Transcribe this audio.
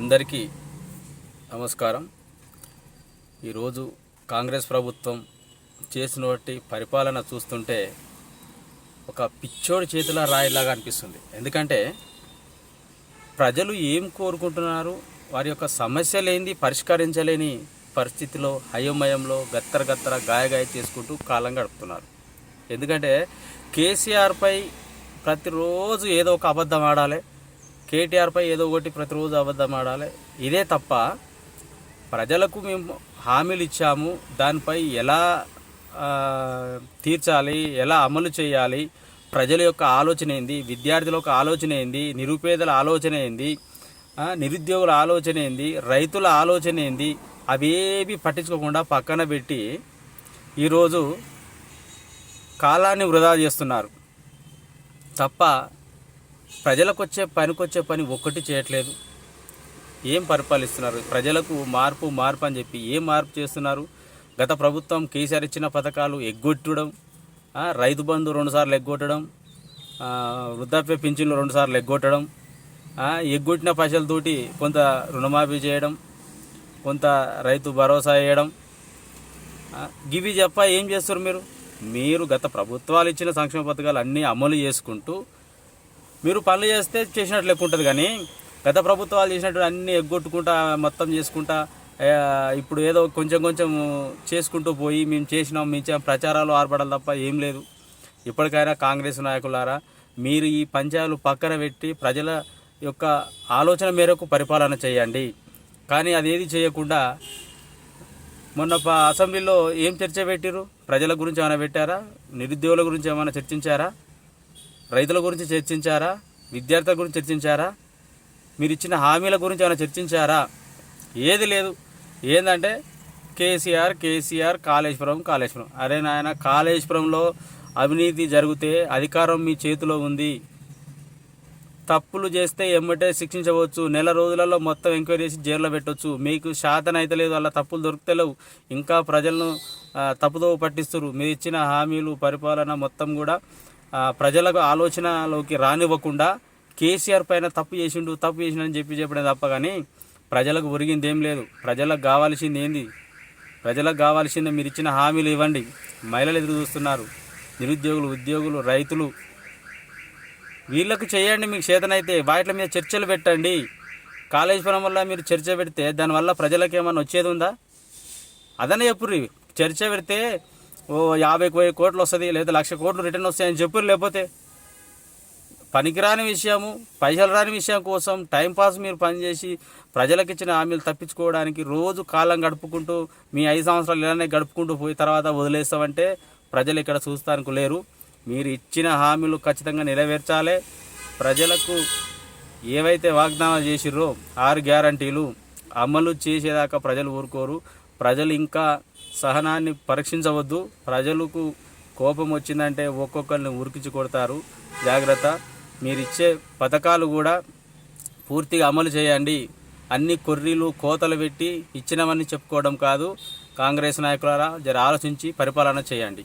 అందరికీ నమస్కారం. ఈరోజు కాంగ్రెస్ ప్రభుత్వం చేసినటువంటి పరిపాలన చూస్తుంటే ఒక పిచ్చోడి చేతిలో రాయిలాగా అనిపిస్తుంది. ఎందుకంటే ప్రజలు ఏం కోరుకుంటున్నారు? వారి యొక్క సమస్యలేంది పరిష్కరించలేని పరిస్థితిలో హయోమయంలో గత్తర గత్తర గాయగాయ చేసుకుంటూ కాలం గడుపుతున్నారు. ఎందుకంటే కేసీఆర్పై ప్రతిరోజు ఏదో ఒక అబద్ధం ఆడాలి. కేటీఆర్పై ఏదో ఒకటి ప్రతిరోజు అబద్ధం ఆడాలి. ఇదే తప్ప ప్రజలకు మేము హామీలు ఇచ్చాము. దానిపై ఎలా తీర్చాలి ఎలా అమలు చేయాలి ప్రజల యొక్క ఆలోచన ఏంది విద్యార్థుల యొక్క ఆలోచన ఏంది నిరుపేదల ఆలోచన ఏంది నిరుద్యోగుల ఆలోచన ఏంది రైతుల ఆలోచన ఏంది అవేవి పట్టించుకోకుండా పక్కన పెట్టి ఈరోజు కాలాన్ని వృధా చేస్తున్నారు. తప్ప ప్రజలకు వచ్చే పనికొచ్చే పని ఒక్కటి చేయట్లేదు. ఏం పరిపాలిస్తున్నారు? ప్రజలకు మార్పు మార్పు అని చెప్పి ఏం మార్పు చేస్తున్నారు? గత ప్రభుత్వం కేసీఆర్ ఇచ్చిన పథకాలు ఎగ్గొట్టడం రైతు బంధు రెండుసార్లు ఎగ్గొట్టడం వృద్ధాప్య పింఛన్లు రెండుసార్లు ఎగ్గొట్టడం ఎగ్గొట్టిన పైసలతోటి కొంత రుణమాఫీ చేయడం కొంత రైతు భరోసా వేయడం గివి చెప్ప ఏం చేస్తారు మీరు? మీరు గత ప్రభుత్వాలు ఇచ్చిన సంక్షేమ పథకాలు అన్నీ అమలు చేసుకుంటూ మీరు పనులు చేస్తే చేసినట్లు లెక్క ఉంటుంది కానీ గత ప్రభుత్వాలు చేసినట్టు అన్నీ ఎగ్గొట్టుకుంటా మొత్తం చేసుకుంటా ఇప్పుడు ఏదో కొంచెం కొంచెం చేసుకుంటూ పోయి మేము చేసినాం మేము చే- ప్రచారాలు ఆర్పడాలి తప్ప ఏం లేదు. ఇప్పటికైనా కాంగ్రెస్ నాయకులారా మీరు ఈ పంచాయలు పక్కన పెట్టి ప్రజల యొక్క ఆలోచన మేరకు పరిపాలన చేయండి. కానీ అదేది చేయకుండా మొన్న అసెంబ్లీలో ఏం చర్చ పెట్టారు ప్రజల గురించి ఏమైనా పెట్టారా? నిరుద్యోగుల గురించి ఏమైనా చర్చించారా? రైతుల గురించి చర్చించారా? విద్యార్థుల గురించి చర్చించారా? మీరు ఇచ్చిన హామీల గురించి ఏమైనా చర్చించారా? ఏది లేదు. ఏంటంటే కేసీఆర్ కేసీఆర్ కాళేశ్వరం కాళేశ్వరం. అరే నాయన కాళేశ్వరంలో అవినీతి జరిగితే అధికారం మీ చేతిలో ఉంది. తప్పులు చేస్తే ఎమ్మటే శిక్షించవచ్చు. నెల రోజులలో మొత్తం ఎంక్వైరీ చేసి జైల్లో పెట్టవచ్చు మీకు శాతం అయితే లేదు. అలా తప్పులు దొరుకుతలేవు. ఇంకా ప్రజలను తప్పుదో పట్టిస్తారు మీరు ఇచ్చిన హామీలు పరిపాలన మొత్తం కూడా ప్రజలకు ఆలోచనలోకి రానివ్వకుండా కేసీఆర్ పైన తప్పు చేసిండు తప్పు చేసిండని చెప్పి చెప్పడం తప్ప కానీ ప్రజలకు ఒరిగింది ఏం లేదు. ప్రజలకు కావాల్సింది ఏంది? ప్రజలకు కావాల్సింది మీరు ఇచ్చిన హామీలు ఇవ్వండి. మహిళలు ఎదురు చూస్తున్నారు. నిరుద్యోగులు ఉద్యోగులు రైతులు. వీళ్ళకు చేయండి మీకు చేతనైతే. వాటి మీద చర్చలు పెట్టండి. కాళేశ్వరం వల్ల మీరు చర్చ పెడితే దానివల్ల ప్రజలకు ఏమైనా వచ్చేది ఉందా? అదనే చెప్పుర్రి. చర్చ పెడితే యాభై వెయ్యి కోట్లు వస్తుంది లేదా లక్ష కోట్లు రిటర్న్ వస్తాయని చెప్పారు లేకపోతే? పనికిరాని విషయము పైసలు రాని విషయం కోసం టైంపాస్ మీరు పనిచేసి ప్రజలకు ఇచ్చిన హామీలు తప్పించుకోవడానికి రోజు కాలం గడుపుకుంటూ మీ ఐదు సంవత్సరాలు ఇలానే గడుపుకుంటూ పోయి తర్వాత వదిలేస్తామంటే ప్రజలు ఇక్కడ చూస్తానికి లేరు. మీరు ఇచ్చిన హామీలు ఖచ్చితంగా నెరవేర్చాలి. ప్రజలకు ఏవైతే వాగ్దానాలు చేసిర్రో ఆరు గ్యారంటీలు అమలు చేసేదాకా ప్రజలు ఊరుకోరు. ప్రజలు ఇంకా సహనాన్ని పరీక్షించవద్దు. ప్రజలకు కోపం వచ్చిందంటే ఒక్కొక్కరిని ఉరికించి కొడతారు. జాగ్రత్త. మీరిచ్చే పథకాలు కూడా పూర్తిగా అమలు చేయండి. అన్ని కొర్రీలు కోతలు పెట్టి ఇచ్చినవన్నీ చెప్పుకోవడం కాదు. కాంగ్రెస్ నాయకులారా జర ఆలోచించి పరిపాలన చేయండి.